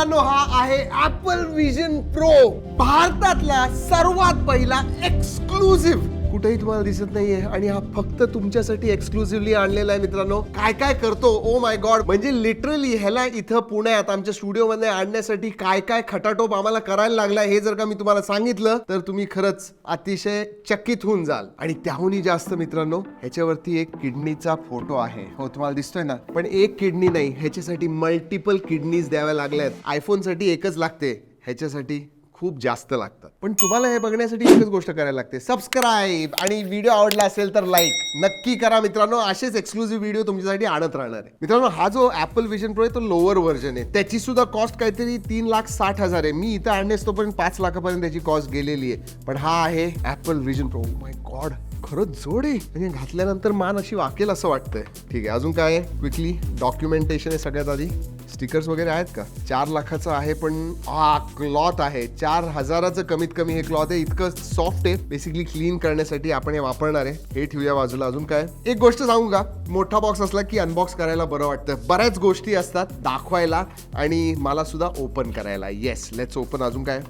मित्रांनो हा आहे ऍपल विजन प्रो भारतातला सर्वात पहिला एक्सक्लुझिव्ह कुठेही तुम्हाला दिसत नाहीये. आणि हा फक्त तुमच्यासाठी एक्सक्लुझिव्हली आणलेला आहे मित्रांनो. काय काय करतो? ओ माय गॉड म्हणजे लिटरली ह्याला इथं पुण्यात आमच्या स्टुडिओमध्ये आणण्यासाठी काय काय खटाटोप आम्हाला करायला लागलाय हे जर का मी तुम्हाला सांगितलं तर तुम्ही खरंच अतिशय चकित होऊन जाल. आणि त्याहूनही जास्त मित्रांनो ह्याच्यावरती एक किडनीचा फोटो आहे. हो तुम्हाला दिसतोय ना? पण एक किडनी नाही ह्याच्यासाठी मल्टिपल किडनीज द्याव्या लागल्या आयफोनसाठी एकच लागते ह्याच्यासाठी खूप जास्त लागतात. पण तुम्हाला हे बघण्यासाठी एकच गोष्ट करायला लागते. सबस्क्राईब आणि व्हिडिओ आवडला असेल तर लाईक नक्की करा मित्रांनो. असेच एक्सक्लुझिव्ह व्हिडिओ तुमच्यासाठी आणत राहणार आहे. मित्रांनो हा जो ॲपल विजन प्रो आहे तो लोअर व्हर्जन आहे. त्याची सुद्धा कॉस्ट काहीतरी तीन लाख साठ हजार आहे. मी इथं आणण्यास तोपर्यंत पाच लाखापर्यंत त्याची कॉस्ट गेलेली आहे. पण हा आहे Apple Vision Pro my god खरंच जोड आहे. म्हणजे घातल्यानंतर मान अशी वाकेल असं वाटतंय. ठीक आहे अजून काय आहे? क्विकली डॉक्युमेंटेशन आहे सगळ्यात आधी. स्टिकर्स वगैरे आहेत का? चार लाखाचं आहे पण हा क्लॉथ आहे. चार हजाराचं कमीत कमी हे क्लॉथ आहे. इतकं सॉफ्ट आहे. बेसिकली क्लीन करण्यासाठी आपण हे वापरणार आहे. हे ठेवूया बाजूला अजून काय? एक गोष्ट सांगू का? मोठा बॉक्स असला की अनबॉक्स करायला बरं वाटतं. बऱ्याच गोष्टी असतात दाखवायला आणि मला सुद्धा ओपन करायला. येस लेट्स ओपन अजून काय?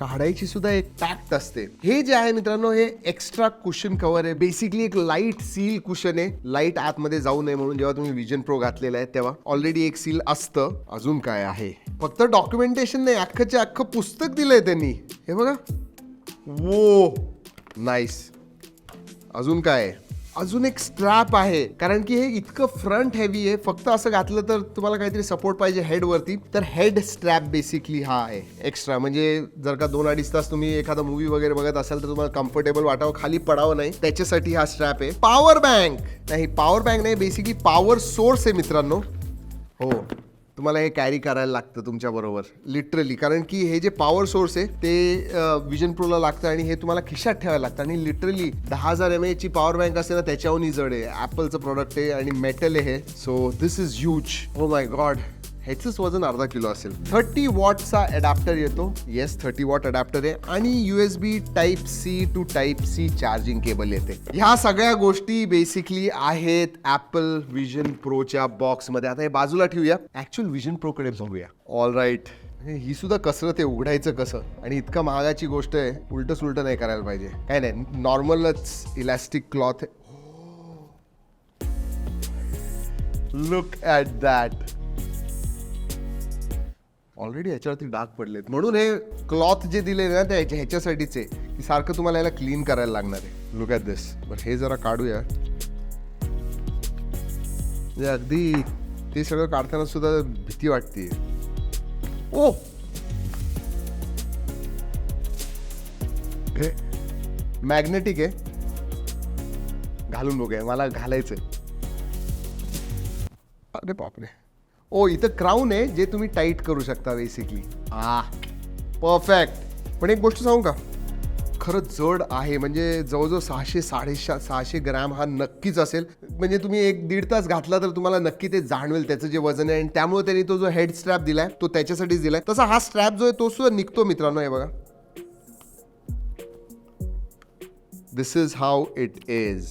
काढायची सुद्धा एक पॅक्ट असते. हे जे आहे मित्रांनो हे एक्स्ट्रा कुशन कव्हर आहे. बेसिकली एक लाइट सील कुशन आहे. लाइट आतमध्ये जाऊ नये म्हणून जेव्हा तुम्ही विजन प्रो घातलेला आहे तेव्हा. ऑलरेडी एक सील असतं. अजून काय आहे? फक्त डॉक्युमेंटेशन नाही अख्खचे अख्खं पुस्तक दिलंय त्यांनी. हे बघा. वो नाईस अजून काय आहे? अजून एक स्ट्रॅप आहे. कारण की हे इतकं फ्रंट हेवी आहे. फक्त असं घातलं तर तुम्हाला काहीतरी सपोर्ट पाहिजे हेडवरती तर हेड स्ट्रॅप बेसिकली हा आहे. एक्स्ट्रा म्हणजे जर का दोन अडीच तास तुम्ही एखादा मूवी वगैरे बघत असाल तर तुम्हाला कम्फर्टेबल वाटावं खाली पडावं नाही. त्याच्यासाठी हा स्ट्रॅप आहे. पॉवर बँक नाही पॉवर बँक नाही बेसिकली पॉवर सोर्स आहे मित्रांनो. हो. तुम्हाला हे कॅरी करायला लागतं तुमच्याबरोबर लिटरली कारण की हे जे पॉवर सोर्स आहे ते विजन प्रोला लागतं आणि हे तुम्हाला खिशात ठेवायला लागतं. आणि लिटरली दहा हजार एम ची पॉवर बँक असते ना त्याच्याहूनही जड आहे. ॲपलचं प्रोडक्ट आहे आणि मेटल आहे हे. So this is huge oh my god ह्याचंच वजन अर्धा किलो असेल. थर्टी वॉटचा अडॅप्टर येतो. येस थर्टी वॉट अडॅप्टर आहे. आणि U S B type C to type C charging cable येते. ह्या सगळ्या गोष्टी बेसिकली आहेत ऍपल विजन प्रोच्या बॉक्समध्ये आता हे बाजूला ठेवूया. ऍक्च्युअल विजन प्रोकडे बघूया. ऑल राईट ही सुद्धा कसरत आहे उघडायचं कसं? आणि इतका महागाची गोष्ट आहे उलट सुलट नाही करायला पाहिजे. काय नाही नॉर्मलच elastic cloth look at that already ह्याच्यावरती डाग पडलेत. म्हणून हे क्लॉथ जे दिले ना ते ह्याच्या- ह्याच्यासाठीच. आहे की सारखं तुम्हाला याला क्लीन करायला लागणार आहे. लुक ॲट दिस बरं हे जरा काढूया. म्हणजे अगदी ते सगळं काढताना सुद्धा भीती वाटते ओ! मॅग्नेटिक आहे. घालून बघूया मला घालायचंय. अरे बापरे. ओ इथं क्राऊन आहे जे तुम्ही टाईट करू शकता बेसिकली आ. परफेक्ट पण एक गोष्ट सांगू का? खरंच जड आहे म्हणजे जवळजवळ सहाशे साडेशा सहाशे ग्रॅम हा नक्कीच असेल. म्हणजे तुम्ही एक दीड तास घातला तर तुम्हाला नक्की ते जाणवेल त्याचं जे वजन आहे. आणि त्यामुळे त्यांनी तो जो हेड स्ट्रॅप दिलाय तो त्याच्यासाठीच दिलाय. तसा हा स्ट्रॅप जो आहे तो सुद्धा निघतो मित्रांनो हे बघा. This is how it is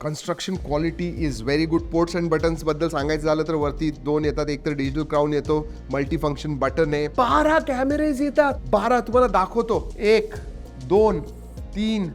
construction quality is very good ports and बटन्सबद्दल सांगायचं झालं तर वरती दोन येतात. एक तर डिजिटल क्राऊन येतो मल्टी फंक्शन बटन आहे. बारा कॅमेरेज येतात. बारा तुम्हाला दाखवतो. एक दोन तीन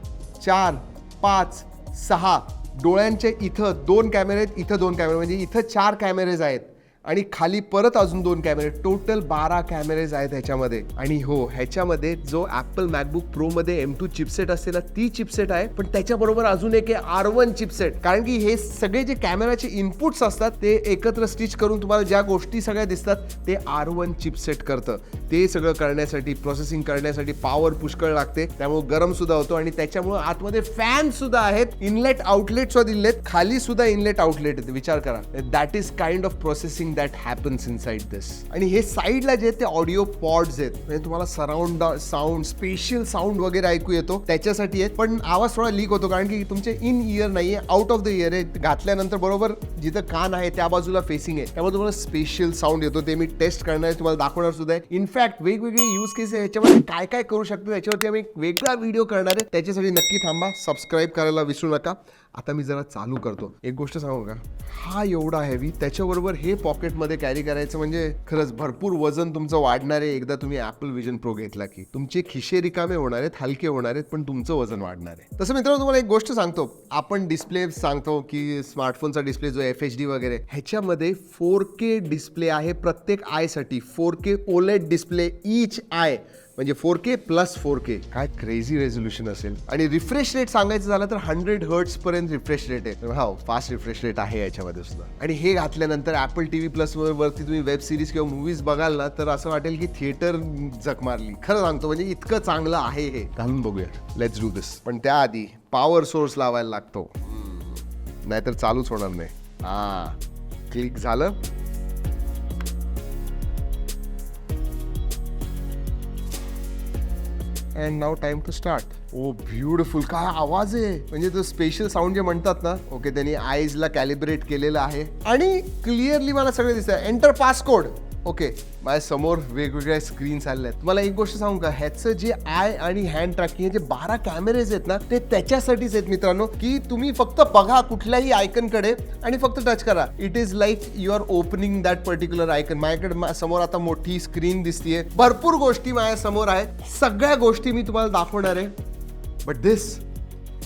चार पाच सहा. डोळ्यांच्या इथं दोन कॅमेरे आहेत. इथं दोन कॅमेरे म्हणजे इथं चार कॅमेरेज आहेत. आणि खाली परत अजून दोन कॅमेरे. टोटल बारा कॅमेरेज आहेत ह्याच्यामध्ये. आणि हो ह्याच्यामध्ये जो ऍपल मॅकबुक प्रो मध्ये एम टू चिपसेट असते ना ती चिपसेट आहे पण त्याच्याबरोबर अजून एक आहे आर वन चिपसेट कारण की हे सगळे जे कॅमेराचे इनपुट्स असतात ते एकत्र स्टिच करून तुम्हाला ज्या गोष्टी सगळ्या दिसतात ते आर वन चिपसेट करतं. ते सगळं करण्यासाठी प्रोसेसिंग करण्यासाठी पॉवर पुष्कळ लागते. त्यामुळे गरम सुद्धा होतो आणि त्याच्यामुळे आतमध्ये फॅन सुद्धा आहेत. इनलेट आउटलेट सुद्धा दिलेत. खाली सुद्धा इनलेट आउटलेट आहेत. विचार करा. That is kind of processing that happens inside this आणि हे साईडला जे ते ऑडिओ पॉड्स आहेत. म्हणजे तुम्हाला सराउंड साऊंड स्पेशल साऊंड वगैरे ऐकू येतो. त्याच्यासाठी आहेत. पण आवाज थोडा लीक होतो. कारण की तुमचे इन इयर नाही आहे आउट ऑफ द इयर आहे. घातल्यानंतर बरोबर जिथं कान आहे त्या बाजूला फेसिंग आहे. त्यामुळे तुम्हाला स्पेशल साऊंड येतो. ते मी टेस्ट करणार आहे. तुम्हाला दाखवणार सुद्धा आहे. इनफॅक्ट वेगवेगळे यूज केस आहे. याच्यामध्ये काय काय करू शकतो? याच्यावरती आम्ही एक वेगळा व्हिडिओ करणार आहे. त्याच्यासाठी नक्की थांबा. सबस्क्राईब करायला विसरू नका. आता मी जरा चालू करतो. एक गोष्ट सांगू का? हा एवढा हेवी त्याच्याबरोबर हे पॉकेटमध्ये कॅरी करायचं म्हणजे खरंच भरपूर वजन तुमचं वाढणार आहे. एकदा तुम्ही ॲपल विजन प्रो घेतला की. तुमचे खिशे रिकामे होणार आहेत हलके होणार आहेत पण तुमचं वजन वाढणार आहे. तसं मित्रांनो तुम्हाला एक गोष्ट सांगतो. आपण डिस्प्ले सांगतो की स्मार्टफोनचा डिस्प्ले जो एफ एच डी वगैरे ह्याच्यामध्ये फोर के डिस्प्ले आहे प्रत्येक आयसाठी four K OLED display each eye म्हणजे four K plus four K. काय क्रेझी रेझोल्युशन असेल. आणि रिफ्रेश रेट सांगायचं झालं तर हंड्रेड हर्ट्स पर्यंत रिफ्रेश रेट आहे. हा फास्ट रिफ्रेश रेट आहे याच्यामध्ये सुद्धा आणि हे घातल्यानंतर ऍपल टीव्ही प्लस वरती तुम्ही वेब सिरीज किंवा मूवीज बघाल ना तर असं वाटेल की थिएटर जग मारली. खरं सांगतो म्हणजे इतकं चांगलं आहे हे. घालून बघूया लेट्स डू दिस पण त्याआधी पॉवर सोर्स लावायला लागतो. नाहीतर चालूच होणार नाही. हा. क्लिक झालं. And now time to start oh beautiful काय आवाज आहे? म्हणजे तो स्पेशल साऊंड जे म्हणतात ना ओके त्यांनी आईजला कॅलिब्रेट केलेलं आहे. आणि क्लिअरली मला सगळे दिसत एंटर पासकोड ओके माझ्यासमोर वेगवेगळ्या स्क्रीन्स आलेल्या आहेत. मला एक गोष्ट सांगू का? ह्याचं जे आय आणि हँड ट्रॅकिंग जे बारा कॅमेरेज आहेत ना ते त्याच्यासाठीच आहेत मित्रांनो की तुम्ही फक्त बघा कुठल्याही आयकनकडे आणि फक्त टच करा. It is like you are opening that particular icon माझ्याकडे समोर आता मोठी स्क्रीन दिसतीये. भरपूर गोष्टी माझ्यासमोर आहेत. सगळ्या गोष्टी मी तुम्हाला दाखवणार आहे. बट दिस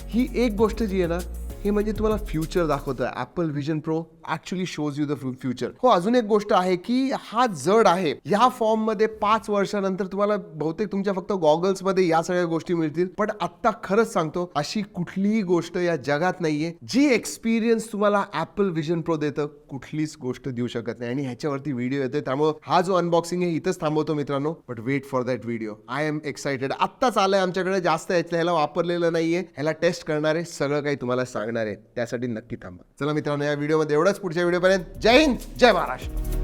ही एक गोष्ट जी आहे ना हे म्हणजे तुम्हाला फ्युचर दाखवतं Apple Vision Pro actually shows you the future हो अजून एक गोष्ट आहे की हा जड आहे. या फॉर्ममध्ये पाच वर्षानंतर तुम्हाला बहुतेक तुमच्या फक्त गॉगल्समध्ये या सगळ्या गोष्टी मिळतील. पण आत्ता खरंच सांगतो अशी कुठलीही गोष्ट या जगात नाहीये. जी एक्सपिरियन्स तुम्हाला ऍपल व्हिजन प्रो देतं कुठलीच गोष्ट देऊ शकत नाही. आणि ह्याच्यावरती व्हिडिओ येतोय. त्यामुळे हा जो अनबॉक्सिंग आहे इथंच थांबवतो मित्रांनो. But wait for that video I am excited आत्ताच आलंय आमच्याकडे. जास्त यायचं ह्याला वापरलेलं नाहीये. ह्याला टेस्ट करणार आहे सगळं काही तुम्हाला सांग लागणार आहेत त्यासाठी नक्की थांबा. चला मित्रांनो या व्हिडिओमध्ये एवढंच. पुढच्या व्हिडिओपर्यंत जय हिंद जय महाराष्ट्र.